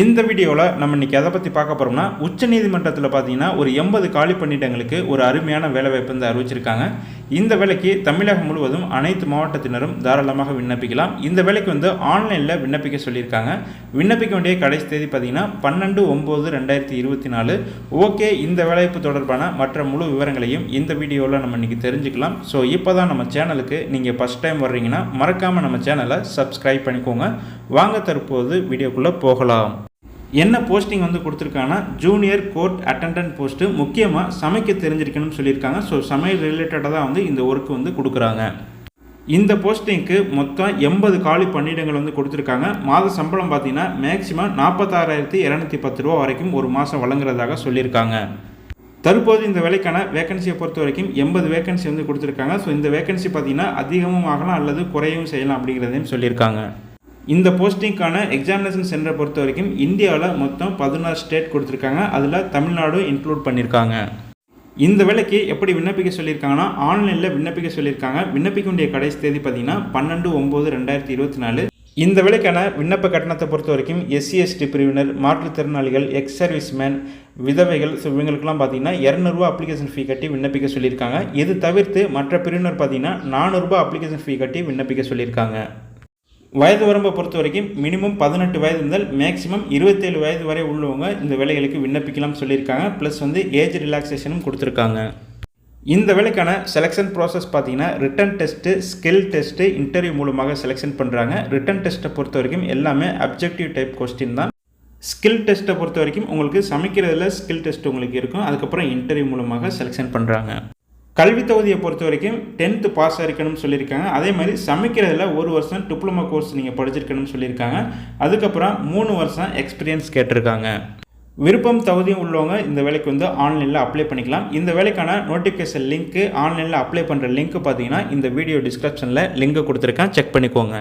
இந்த வீடியோவில் நம்ம இன்றைக்கி எதை பற்றி பார்க்க போகிறோம்னா உச்சநீதிமன்றத்தில் பார்த்தீங்கன்னா ஒரு எண்பது காலி பணியிடங்களுக்கு ஒரு அருமையான வேலைவாய்ப்பு வந்து அறிவிச்சிருக்காங்க. இந்த வேலைக்கு தமிழகம் முழுவதும் அனைத்து மாவட்டத்தினரும் தாராளமாக விண்ணப்பிக்கலாம். இந்த வேலைக்கு வந்து ஆன்லைனில் விண்ணப்பிக்க சொல்லியிருக்காங்க. விண்ணப்பிக்க வேண்டிய கடைசி தேதி பார்த்தீங்கன்னா பன்னெண்டு ஒம்பது ரெண்டாயிரத்தி இருபத்தி நாலு. ஓகே இந்த வேலைவாய்ப்பு தொடர்பான மற்ற முழு விவரங்களையும் இந்த வீடியோவில் நம்ம இன்றைக்கி தெரிஞ்சுக்கலாம். ஸோ இப்போ தான் நம்ம சேனலுக்கு நீங்கள் ஃபஸ்ட் டைம் வர்றீங்கன்னா மறக்காமல் நம்ம சேனலை சப்ஸ்கிரைப் பண்ணிக்கோங்க. வாங்க தற்போது வீடியோக்குள்ளே போகலாம். என்ன போஸ்டிங் வந்து கொடுத்துருக்காங்கன்னா ஜூனியர் கோர்ட் அட்டண்டன்ட் போஸ்ட்டு முக்கியமாக சமைக்க தெரிஞ்சிருக்கணும்னு சொல்லியிருக்காங்க. ஸோ சமையல் ரிலேட்டடாக தான் வந்து இந்த ஒர்க்கு வந்து கொடுக்குறாங்க. இந்த போஸ்டிங்க்கு மொத்தம் எண்பது காலி பணியிடங்கள் வந்து கொடுத்துருக்காங்க. மாத சம்பளம் பார்த்தீங்கன்னா மேக்சிமம் நாற்பத்தாறாயிரத்தி இரநூத்தி பத்து ரூபா வரைக்கும் ஒரு மாதம் வழங்குறதாக சொல்லியிருக்காங்க. தற்போது இந்த வேலைக்கான வேகன்சியை பொறுத்த வரைக்கும் எண்பது வேகன்சி வந்து கொடுத்துருக்காங்க. ஸோ இந்த வேகன்சி பார்த்தீங்கன்னா அதிகமும் ஆகலாம் அல்லது குறையவும் செய்யலாம் அப்படிங்கிறதையும் சொல்லியிருக்காங்க. இந்த போஸ்டிங்க்கான எக்ஸாமினேஷன் சென்டரை பொறுத்த வரைக்கும் இந்தியாவில் மொத்தம் பதினாறு ஸ்டேட் கொடுத்துருக்காங்க. அதில் தமிழ்நாடு இன்க்ளூட் பண்ணியிருக்காங்க இந்த வேலைக்கு எப்படி விண்ணப்பிக்க சொல்லியிருக்காங்கன்னா ஆன்லைனில் விண்ணப்பிக்க சொல்லியிருக்காங்க. விண்ணப்பிக்க வேண்டிய கடைசி தேதி பார்த்தீங்கன்னா பன்னெண்டு ஒம்பது ரெண்டாயிரத்தி இருபத்தி நாலு. இந்த வேலைக்கான விண்ணப்ப கட்டணத்தை பொறுத்த வரைக்கும் எஸ்சி எஸ்டி பிரிவினர் மாற்றுத்திறனாளிகள் எக்ஸ் சர்வீஸ்மேன் விதவைகள் ஸோ இவங்களுக்குலாம் பார்த்தீங்கன்னா இரநூறுவா அப்ளிகேஷன் ஃபீ கட்டி விண்ணப்பிக்க சொல்லியிருக்காங்க. இது தவிர்த்து மற்ற பிரிவினர் பார்த்தீங்கன்னா நானூறுரூபா அப்ளிகேஷன் ஃபீ கட்டி விண்ணப்பிக்க சொல்லியிருக்காங்க. வயது வரம்பை பொறுத்த வரைக்கும் மினிமம் பதினெட்டு வயது முதல் மேக்ஸிமம் இருபத்தேழு வயது வரை உள்ளவங்க இந்த வேலைகளுக்கு விண்ணப்பிக்கலாம் சொல்லியிருக்காங்க. ப்ளஸ் வந்து ஏஜ் ரிலாக்ஸேஷனும் கொடுத்துருக்காங்க. இந்த வேலைக்கான செலெக்ஷன் ப்ராசஸ் பார்த்தீங்கன்னா written test skill test interview மூலமாக செலெக்ஷன் பண்ணுறாங்க ரிட்டன் டெஸ்ட்டை பொறுத்த வரைக்கும் எல்லாமே அப்ஜெக்டிவ் டைப் கொஸ்டின் தான். ஸ்கில் டெஸ்ட்டை பொறுத்த வரைக்கும் உங்களுக்கு சமைக்கிறதுல ஸ்கில் டெஸ்ட் உங்களுக்கு இருக்கும். அதுக்கப்புறம் இன்டர்வியூ மூலமாக செலெக்ஷன் பண்ணுறாங்க கல்வி தகுதியை பொறுத்த வரைக்கும் டென்த்து பாஸ் ஆகிருக்கணும்னு சொல்லியிருக்காங்க. அதே மாதிரி சமைக்கிறதுல ஒரு வருஷம் டிப்ளமோ கோர்ஸ் நீங்கள் படிச்சிருக்கணும்னு சொல்லியிருக்காங்க. அதுக்கப்புறம் மூணு வருஷம் எக்ஸ்பீரியன்ஸ் கேட்டிருக்காங்க. விருப்பம் தகுதியும் உள்ளவங்க இந்த வேலைக்கு வந்து ஆன்லைனில் அப்ளை பண்ணிக்கலாம். இந்த வேலைக்கான நோட்டிஃபிகேஷன் லிங்க்கு ஆன்லைனில் அப்ளை பண்ணுற லிங்க் பார்த்தீங்கன்னா இந்த வீடியோ டிஸ்கிரிப்ஷனில் லிங்க் கொடுத்துருக்கேன். செக் பண்ணிக்கோங்க.